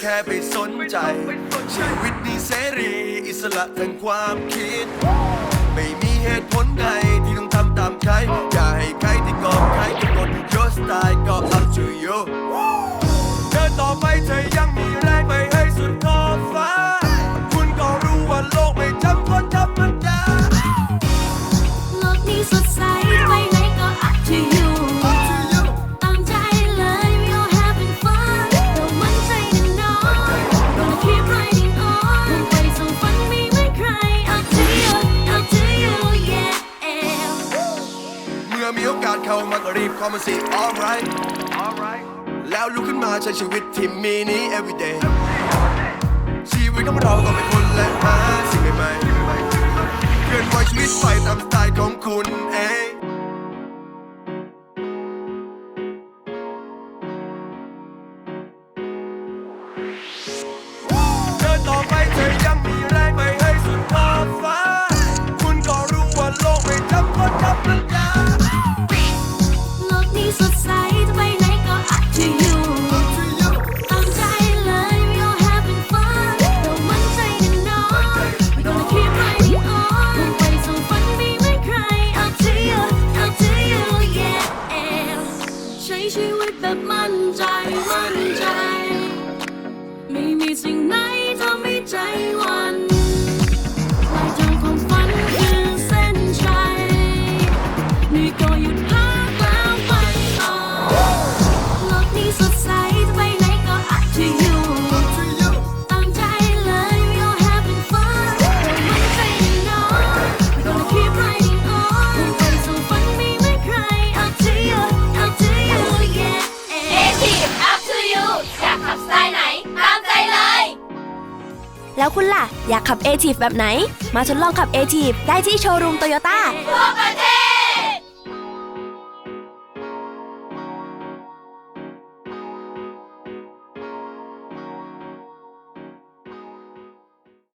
แค่ไปสนใจ ชีวิตนี้เสรี อิสระทางความคิด ไม่มีเหตุผลใด รีบเข้ามาสิ alright alright แล้วลุกขึ้นมาใช้ชีวิตที่มีนี้ everyday ชีวิตของเราก็เป็นคนและหาสิ่งใหม่ๆเคลื่อนไหวชีวิตไปตามสไตล์ของคุณเอง แล้วคุณล่ะ อยากขับ a อทีแบบไหน มาทดลองขับ a อทีได้ที่โชว์รูมโตโยต้าทั่วประเทศ